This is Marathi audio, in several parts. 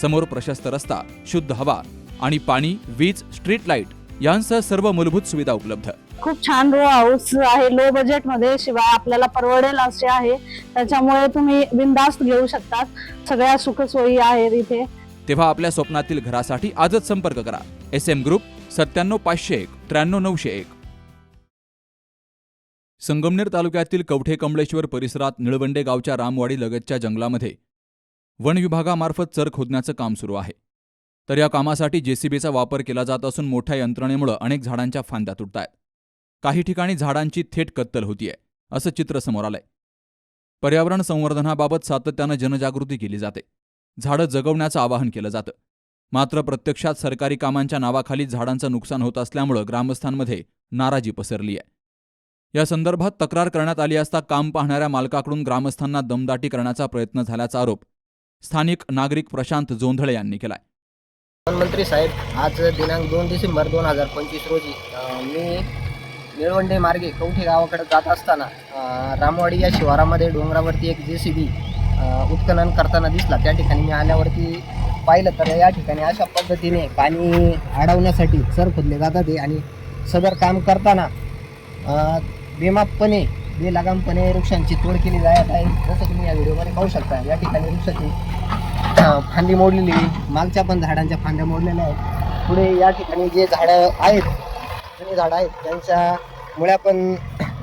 समोर प्रशस्त रस्ता शुद्ध हवा आणि पाणी वीज स्ट्रीट लाइट यांसह सर्व मूलभूत सुविधा उपलब्ध. खूप छान रो हाऊस आहे. लो बजेटमध्ये शिवाय आपल्याला परवडेल असे आहे. त्याच्यामुळे तुम्ही बिनधास्त घेऊ शकतात. सगळ्या सुखसोयी आहेत इथे. तेव्हा आपल्या स्वप्नातील घरासाठी आजच संपर्क करा. एस एम ग्रुप सत्त्याण्णव पाचशे एक त्र्याण्णव नऊशे एक. संगमनेर तालुक्यातील कवठे कमळेश्वर परिसरात निळवंडे गावच्या रामवाडी लगतच्या जंगलामध्ये वन विभागामार्फत चर खोदण्याचं काम सुरू आहे. तर या कामासाठी जेसीबीचा वापर केला जात असून मोठ्या यंत्रणेमुळे अनेक झाडांच्या फांद्या तुटतायत. काही ठिकाणी झाडांची थेट कत्तल होतीये असं चित्र समोर आलंय. पर्यावरण संवर्धनाबाबत सातत्यानं जनजागृती केली जाते. झाडं जगवण्याचं आवाहन केलं जातं. मात्र प्रत्यक्षात सरकारी कामांच्या नावाखाली झाडांचं नुकसान होत असल्यामुळं ग्रामस्थांमध्ये नाराजी पसरली आहे या संदर्भात तक्रार करण्यात आली असता काम पाहणाऱ्या मालकाकडून ग्रामस्थांना दमदाटी करण्याचा प्रयत्न झाल्याचा आरोप स्थानिक नागरिक प्रशांत जोंधळे यांनी केलाय. प्रधानमंत्री साहेब आज दिनांक दोन डिसेंबर दोन हजार पंचवीस रोजी अ, मी निळवंडे मार्गे कवठे गावाकडे जात असताना अ, रामवाडी या शिवारामध्ये डोंगरावरती एक जे सी बी उत्खनन करताना दिसला. त्या ठिकाणी मी आल्यावरती पाहिलं तर या ठिकाणी अशा पद्धतीने पाणी अडवण्यासाठी सर खोदले जातात आणि सदर काम करताना अ, बेमापपणे बेलागामपणे वृक्षांची तोड केली जात आहे. जसं तुम्ही या व्हिडिओमध्ये पाहू शकता या ठिकाणी वृक्षाची फांदी मोडलेली मागच्या पण झाडांच्या फांद्या मोडलेल्या आहेत. पुढे या ठिकाणी जे झाडं आहेत जुनी झाडं आहेत त्यांच्या मुळ्या पण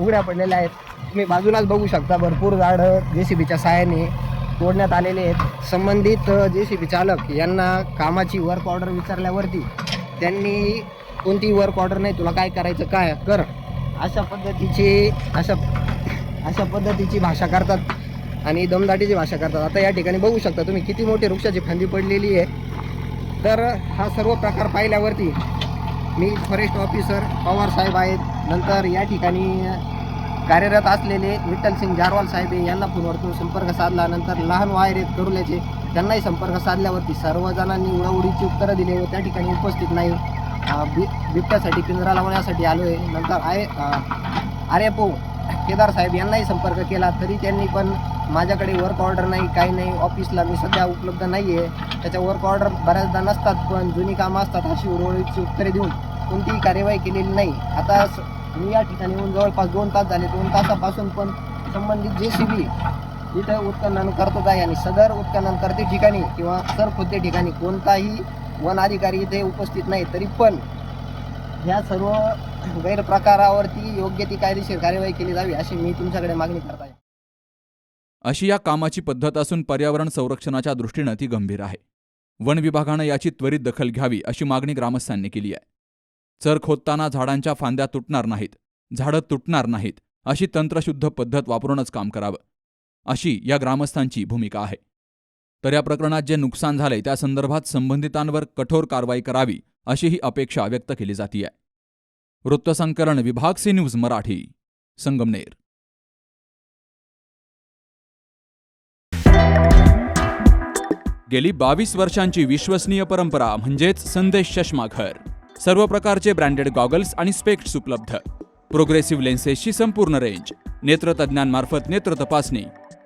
उघड्या पडलेल्या आहेत. तुम्ही बाजूलाच बघू शकता भरपूर झाडं जे सी बीच्या सहाय्याने तोडण्यात आलेले आहेत. संबंधित जे सी बी चालक यांना कामाची वर्क ऑर्डर विचारल्यावरती त्यांनी कोणती वर्क ऑर्डर नाही तुला काय करायचं काय कर. अशा पद्धतीची अशा अशा पद्धतीची भाषा करतात आणि दमदाटीची भाषा करतात. आता या ठिकाणी बघू शकता तुम्ही किती मोठी वृक्षाची फांदी पडलेली आहे. तर हा सर्व प्रकार पाहिल्यावरती मी फॉरेस्ट ऑफिसर पवार साहेब आहेत. नंतर या ठिकाणी कार्यरत असलेले विठ्ठल सिंग जारवाल साहेब यांना फोनवरतून संपर्क साधला. नंतर लहान वायर आहेत करुल्याचे त्यांनाही संपर्क साधल्यावरती सर्वजणांनी उडाउडीची उत्तरं दिली व त्या ठिकाणी उपस्थित नाही. बि बिबट्यासाठी पिंजरा लावण्यासाठी आलो आहे नंतर आय आर्यपो केदार साहेब यांनाही संपर्क केला तरी त्यांनी पण माझ्याकडे वर्क ऑर्डर नाही काही नाही. ऑफिसला मी सध्या उपलब्ध नाही आहे त्याच्या वर्क ऑर्डर बऱ्याचदा नसतात पण जुनी कामं असतात अशी उरवळीची उत्तरे देऊन कोणतीही कार्यवाही केलेली नाही. आता स- मी या ठिकाणी येऊन जवळपास दोन तास झाले. दोन तासापासून पण संबंधित जे सी बी इथं उत्खनन करतच आहे आणि सदर उत्खनन करते ठिकाणी किंवा सर खुद्दे ठिकाणी. कोणताही वन अधिकारी इथे उपस्थित नाही तरी पण ह्या सर्व गैरप्रकारावरती योग्य ती कायदेशीर कार्यवाही केली जावी अशी मी तुमच्याकडे मागणी करत आहे. अशी या कामाची पद्धत असून पर्यावरण संरक्षणाच्या दृष्टीनं ती गंभीर आहे. वन विभागानं याची त्वरित दखल घ्यावी अशी मागणी ग्रामस्थांनी केली आहे. चर खोदताना झाडांच्या फांद्या तुटणार नाहीत झाडं तुटणार नाहीत अशी तंत्रशुद्ध पद्धत वापरूनच काम करावं. अशी या ग्रामस्थांची भूमिका आहे. तर या प्रकरणात जे नुकसान झाले त्या संदर्भात संबंधितांवर कठोर कारवाई करावी अशी ही अपेक्षा व्यक्त केली जाती आहे वृत्तसंकलन विभाग सी न्यूज मराठी संगमनेर. गेली बावीस वर्षांची विश्वसनीय परंपरा म्हणजेच संदेश चष्माघर सर्व प्रकारचे ब्रँडेड गॉगल्स आणि स्पेक्ट्स उपलब्ध. प्रोग्रेसिव्ह लेन्सेसची संपूर्ण रेंज. नेत्रतज्ञांमार्फत नेत्र तपासणी.